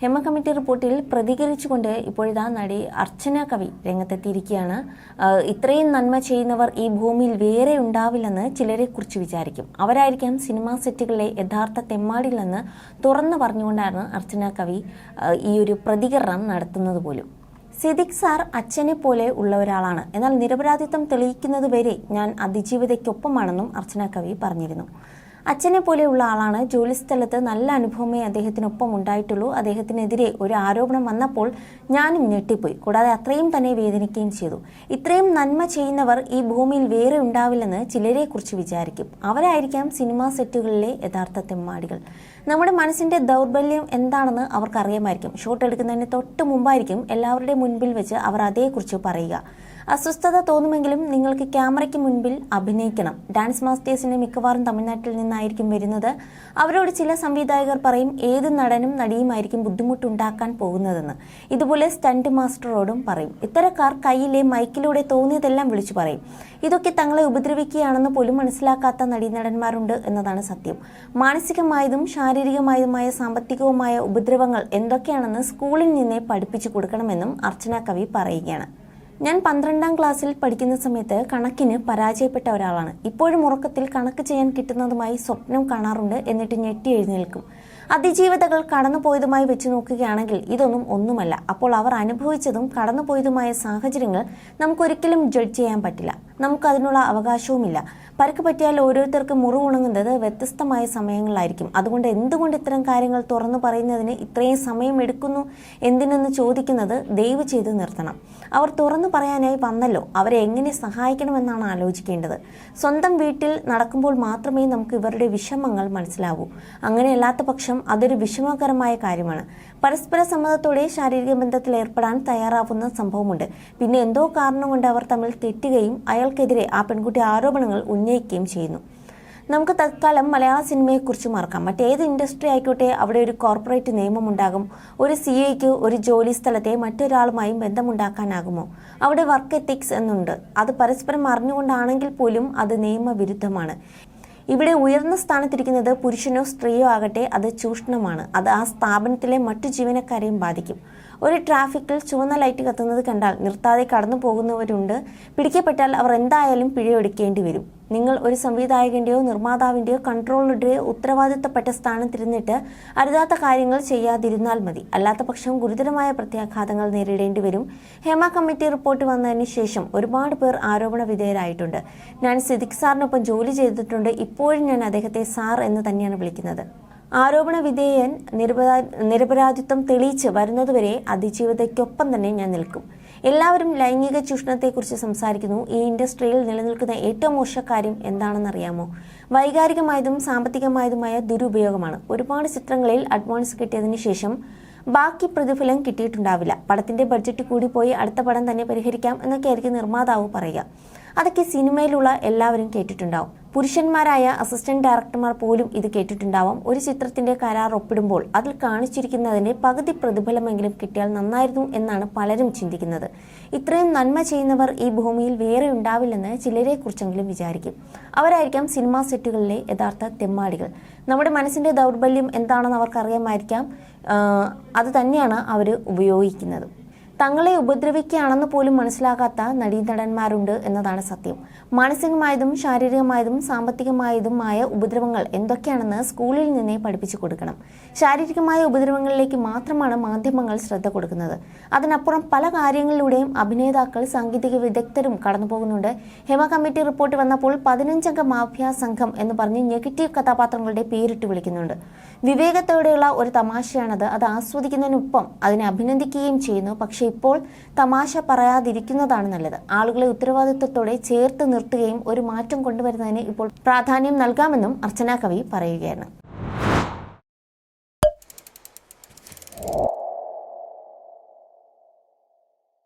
Hema committee റിപ്പോർട്ടിൽ പ്രതികരിച്ചുകൊണ്ട് ഇപ്പോഴിതാ നടി അർച്ചന കവി രംഗത്തെത്തിയിരിക്കുകയാണ്. ഇത്രയും നന്മ ചെയ്യുന്നവർ ഈ ഭൂമിയിൽ വേറെ ഉണ്ടാവില്ലെന്ന് ചിലരെ കുറിച്ച് വിചാരിക്കും. അവരായിരിക്കാം സിനിമാ സെറ്റുകളിലെ യഥാർത്ഥ തെമ്മാടികളെന്ന് തുറന്നു പറഞ്ഞുകൊണ്ടാണ് അർച്ചന കവി ഈ ഒരു പ്രതികരണം നടത്തുന്നത് പോലും. സിദിഖ് സാർ അച്ഛനെ പോലെ ഉള്ള ഒരാളാണ് എന്നാൽ നിരപരാധിത്വം തെളിയിക്കുന്നത് വരെ ഞാൻ അതിജീവിതയ്ക്കൊപ്പമാണെന്നും അർച്ചന കവി പറഞ്ഞിരുന്നു. അച്ഛനെ പോലെയുള്ള ആളാണ് ജോലിസ്ഥലത്ത് നല്ല അനുഭവമേ അദ്ദേഹത്തിനൊപ്പം ഉണ്ടായിട്ടുള്ളൂ. അദ്ദേഹത്തിനെതിരെ ഒരു ആരോപണം വന്നപ്പോൾ ഞാനും ഞെട്ടിപ്പോയി. കൂടാതെ അത്രയും തന്നെ വേദനിക്കുകയും ചെയ്തു. ഇത്രയും നന്മ ചെയ്യുന്നവർ ഈ ഭൂമിയിൽ വേറെ ഉണ്ടാവില്ലെന്ന് ചിലരെ കുറിച്ച് വിചാരിക്കും. അവരായിരിക്കാം സിനിമാ സെറ്റുകളിലെ യഥാർത്ഥ തെമ്മാടികൾ. നമ്മുടെ മനസ്സിന്റെ ദൗർബല്യം എന്താണെന്ന് അവർക്കറിയാമായിരിക്കും. ഷോട്ട് എടുക്കുന്നതിന് തൊട്ട് മുമ്പായിരിക്കും എല്ലാവരുടെയും മുൻപിൽ വെച്ച് അവർ അതേക്കുറിച്ച് പറയുക. അസ്വസ്ഥത തോന്നുമെങ്കിലും നിങ്ങൾക്ക് ക്യാമറയ്ക്ക് മുൻപിൽ അഭിനയിക്കണം. ഡാൻസ് മാസ്റ്റേഴ്സിന്റെ മിക്കവാറും തമിഴ്നാട്ടിൽ നിന്നായിരിക്കും വരുന്നത്. അവരോട് ചില സംവിധായകർ പറയും ഏത് നടനും നടിയുമായിരിക്കും ബുദ്ധിമുട്ടുണ്ടാക്കാൻ പോകുന്നതെന്ന്. ഇതുപോലെ സ്റ്റണ്ട് മാസ്റ്ററോടും പറയും. ഇത്തരക്കാർ കയ്യിലെ മൈക്കിലൂടെ തോന്നിയതെല്ലാം വിളിച്ചു പറയും. ഇതൊക്കെ തങ്ങളെ ഉപദ്രവിക്കുകയാണെന്ന് പോലും മനസ്സിലാക്കാത്ത നടീനടന്മാരുണ്ട് എന്നതാണ് സത്യം. മാനസികമായതും ശാരീരികമായതുമായ സാമ്പത്തികവുമായ ഉപദ്രവങ്ങൾ എന്തൊക്കെയാണെന്ന് സ്കൂളിൽ നിന്നേ പഠിപ്പിച്ചു കൊടുക്കണമെന്നും അർച്ചന കവി പറയുകയാണ്. ഞാൻ പന്ത്രണ്ടാം ക്ലാസ്സിൽ പഠിക്കുന്ന സമയത്ത് കണക്കിന് പരാജയപ്പെട്ട ഒരാളാണ്. ഇപ്പോഴും ഉറക്കത്തിൽ കണക്ക് ചെയ്യാൻ കിട്ടുന്നതുമായി സ്വപ്നം കാണാറുണ്ട് എന്നിട്ട് ഞെട്ടി എഴുന്നേൽക്കും. അതിജീവിതകൾ കടന്നുപോയതുമായി വെച്ച് നോക്കുകയാണെങ്കിൽ ഇതൊന്നും ഒന്നുമല്ല. അപ്പോൾ അവർ അനുഭവിച്ചതും കടന്നുപോയതുമായ സാഹചര്യങ്ങൾ നമുക്കൊരിക്കലും ജഡ്ജ് ചെയ്യാൻ പറ്റില്ല. നമുക്കതിനുള്ള അവകാശവുമില്ല. പരുക്ക് പറ്റിയാൽ ഓരോരുത്തർക്ക് മുറിവ് ഉണങ്ങുന്നത് വ്യത്യസ്തമായ സമയങ്ങളായിരിക്കും അതുകൊണ്ട് എന്തുകൊണ്ട് ഇത്തരം കാര്യങ്ങൾ തുറന്നു പറയുന്നതിന് ഇത്രയും സമയം എടുക്കുന്നു? എന്തിനെന്ന് ചോദിക്കുന്നത് ദയവ് ചെയ്ത് നിർത്തണം. അവർ തുറന്നു പറയാനായി വന്നല്ലോ. അവരെ എങ്ങനെ സഹായിക്കണമെന്നാണ് ആലോചിക്കേണ്ടത്. സ്വന്തം വീട്ടിൽ നടക്കുമ്പോൾ മാത്രമേ നമുക്ക് ഇവരുടെ വിഷമങ്ങൾ മനസ്സിലാവൂ. അങ്ങനെയല്ലാത്ത പക്ഷം അതൊരു വിഷമകരമായ കാര്യമാണ്. പരസ്പര സമ്മതത്തോടെ ശാരീരിക ബന്ധത്തിൽ ഏർപ്പെടാൻ തയ്യാറാവുന്ന സംഭവമുണ്ട്. പിന്നെ എന്തോ കാരണം കൊണ്ട് അവർ തമ്മിൽ തെറ്റുകയും അയാൾക്കെതിരെ ആ പെൺകുട്ടി ആരോപണങ്ങൾ ഉന്നയിക്കുകയും ചെയ്യുന്നു. നമുക്ക് തൽക്കാലം മലയാള സിനിമയെക്കുറിച്ച് മറക്കാം. മറ്റേത് ഇൻഡസ്ട്രി ആയിക്കോട്ടെ അവിടെ ഒരു കോർപ്പറേറ്റ് നിയമമുണ്ടാകും. ഒരു സി എക്ക് ഒരു ജോലി സ്ഥലത്തെ മറ്റൊരാളുമായും ബന്ധമുണ്ടാക്കാനാകുമോ? അവിടെ വർക്ക് എത്തിക്സ് എന്നുണ്ട്. അത് പരസ്പരം അറിഞ്ഞുകൊണ്ടാണെങ്കിൽ പോലും അത് നിയമവിരുദ്ധമാണ്. ഇവിടെ ഉയർന്ന സ്ഥാനത്തിരിക്കുന്നത് പുരുഷനോ സ്ത്രീയോ ആകട്ടെ അത് ചൂഷണമാണ്. അത് ആ സ്ഥാപനത്തിലെ മറ്റു ജീവനക്കാരെയും ബാധിക്കും. ഒരു ട്രാഫിക്കിൽ ചുവന്ന ലൈറ്റ് കത്തുന്നത് കണ്ടാൽ നിർത്താതെ കടന്നു പോകുന്നവരുണ്ട്. പിടിക്കപ്പെട്ടാൽ അവർ എന്തായാലും പിഴയൊടുക്കേണ്ടി വരും. നിങ്ങൾ ഒരു സംവിധായകന്റെയോ നിർമ്മാതാവിന്റെയോ കൺട്രോളറുടെയോ ഉത്തരവാദിത്തപ്പെട്ട സ്ഥാനത്തിരുന്നിട്ട് അരുതാത്ത കാര്യങ്ങൾ ചെയ്യാതിരുന്നാൽ മതി. അല്ലാത്ത പക്ഷം ഗുരുതരമായ പ്രത്യാഘാതങ്ങൾ നേരിടേണ്ടി വരും. ഹേമ കമ്മിറ്റി റിപ്പോർട്ട് വന്നതിന് ശേഷം ഒരുപാട് പേർ ആരോപണ വിധേയരായിട്ടുണ്ട്. ഞാൻ സിദിഖ് സാറിനൊപ്പം ജോലി ചെയ്തിട്ടുണ്ട്. ഇപ്പോഴും ഞാൻ അദ്ദേഹത്തെ സാർ എന്ന് തന്നെയാണ് വിളിക്കുന്നത്. ആരോപണ വിധേയൻ നിരപരാ നിരപരാധിത്വം തെളിയിച്ച് വരുന്നതുവരെ അതിജീവിതയ്ക്കൊപ്പം തന്നെ ഞാൻ നിൽക്കും. എല്ലാവരും ലൈംഗിക ചൂഷണത്തെക്കുറിച്ച് സംസാരിക്കുന്നു. ഈ ഇൻഡസ്ട്രിയിൽ നിലനിൽക്കുന്ന ഏറ്റവും മോശ കാര്യം എന്താണെന്നറിയാമോ? വൈകാരികമായതും സാമ്പത്തികമായതുമായ ദുരുപയോഗമാണ്. ഒരുപാട് ചിത്രങ്ങളിൽ അഡ്വാൻസ് കിട്ടിയതിന് ശേഷം ബാക്കി പ്രതിഫലം കിട്ടിയിട്ടുണ്ടാവില്ല. പടത്തിന്റെ ബഡ്ജറ്റ് കൂടി പോയി അടുത്ത പടം തന്നെ പരിഹരിക്കാം എന്നൊക്കെയായിരിക്കും നിർമ്മാതാവ് പറയുക. അതൊക്കെ സിനിമയിലുള്ള എല്ലാവരും കേട്ടിട്ടുണ്ടാവും. പുരുഷന്മാരായ അസിസ്റ്റന്റ് ഡയറക്ടർമാർ പോലും ഇത് കേട്ടിട്ടുണ്ടാവാം. ഒരു ചിത്രത്തിന്റെ കരാർ ഒപ്പിടുമ്പോൾ അതിൽ കാണിച്ചിരിക്കുന്നതിന്റെ പകുതി പ്രതിഫലമെങ്കിലും കിട്ടിയാൽ നന്നായിരുന്നു എന്നാണ് പലരും ചിന്തിക്കുന്നത്. ഇത്രയും നന്മ ചെയ്യുന്നവർ ഈ ഭൂമിയിൽ വേറെ ഉണ്ടാവില്ലെന്ന് ചിലരെ കുറിച്ചെങ്കിലും വിചാരിക്കും. അവരായിരിക്കാം സിനിമാ സെറ്റുകളിലെ യഥാർത്ഥ തെമ്മാടികൾ. നമ്മുടെ മനസ്സിന്റെ ദൗർബല്യം എന്താണെന്ന് അവർക്കറിയാമായിരിക്കാം. അത് തന്നെയാണ് അവർ ഉപയോഗിക്കുന്നത്. തങ്ങളെ ഉപദ്രവിക്കുകയാണെന്ന് പോലും മനസ്സിലാകാത്ത നടീനടന്മാരുണ്ട് എന്നതാണ് സത്യം. മാനസികമായതും ശാരീരികമായതും സാമ്പത്തികമായതും ആയ ഉപദ്രവങ്ങൾ എന്തൊക്കെയാണെന്ന് സ്കൂളിൽ നിന്നേ പഠിപ്പിച്ചു കൊടുക്കണം. ശാരീരികമായ ഉപദ്രവങ്ങളിലേക്ക് മാത്രമാണ് മാധ്യമങ്ങൾ ശ്രദ്ധ കൊടുക്കുന്നത്. അതിനപ്പുറം പല കാര്യങ്ങളിലൂടെയും അഭിനേതാക്കൾ സാങ്കേതിക വിദഗ്ധരും കടന്നുപോകുന്നുണ്ട്. ഹെമ കമ്മിറ്റി റിപ്പോർട്ട് വന്നപ്പോൾ പതിനഞ്ചംഗ മാഫിയ സംഘം എന്ന് പറഞ്ഞ് നെഗറ്റീവ് കഥാപാത്രങ്ങളുടെ പേരിട്ട് വിളിക്കുന്നുണ്ട്. വിവേകത്തോടെയുള്ള ഒരു തമാശയാണത്. അത് ആസ്വദിക്കുന്നതിനൊപ്പം അതിനെ അഭിനന്ദിക്കുകയും ചെയ്യുന്നു. പക്ഷേ ഇപ്പോൾ തമാശ പറയാതിരിക്കുന്നതാണ് നല്ലത്. ആളുകളെ ഉത്തരവാദിത്വത്തോടെ ചേർത്ത് നിർത്തുകയും ഒരു മാറ്റം കൊണ്ടുവരുന്നതിന് ഇപ്പോൾ പ്രാധാന്യം നൽകാമെന്നും അർച്ചന കവി പറയുകയാണ്